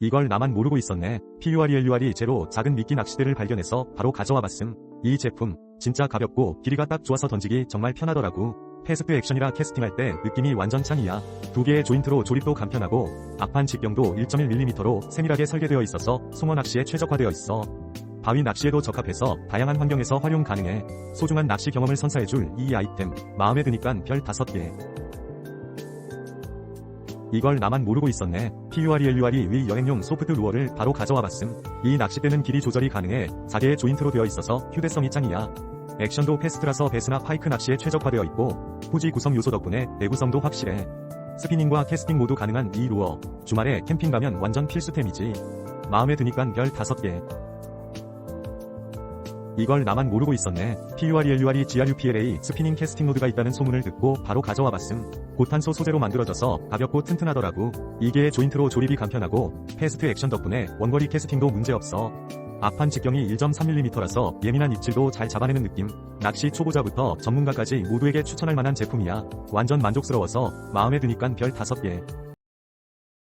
이걸 나만 모르고 있었네. PURELUR이 제로 작은 미끼 낚시대를 발견해서 바로 가져와 봤음. 이 제품 진짜 가볍고 길이가 딱 좋아서 던지기 정말 편하더라고. 패스트 액션이라 캐스팅할 때 느낌이 완전 짱이야. 두 개의 조인트로 조립도 간편하고 앞판 직경도 1.1mm로 세밀하게 설계되어 있어서 송어 낚시에 최적화되어 있어. 바위 낚시에도 적합해서 다양한 환경에서 활용 가능해. 소중한 낚시 경험을 선사해줄 이 아이템 마음에 드니깐 별 5개. 이걸 나만 모르고 있었네. PURELUR이 위 여행용 소프트 루어를 바로 가져와 봤음. 이 낚싯대는 길이 조절이 가능해 4개의 조인트로 되어 있어서 휴대성이 짱이야. 액션도 패스트라서 베스나 파이크 낚시에 최적화되어 있고 후지 구성 요소 덕분에 내구성도 확실해. 스피닝과 캐스팅 모두 가능한 이 루어. 주말에 캠핑 가면 완전 필수템이지. 마음에 드니깐 별 5개. 이걸 나만 모르고 있었네. PURELUR이 GRUPLA 스피닝 캐스팅 로드가 있다는 소문을 듣고 바로 가져와 봤음. 고탄소 소재로 만들어져서 가볍고 튼튼하더라고. 이개의 조인트로 조립이 간편하고 패스트 액션 덕분에 원거리 캐스팅도 문제없어. 앞판 직경이 1.3mm라서 예민한 입질도 잘 잡아내는 느낌. 낚시 초보자부터 전문가까지 모두에게 추천할 만한 제품이야. 완전 만족스러워서 마음에 드니깐 별 5개.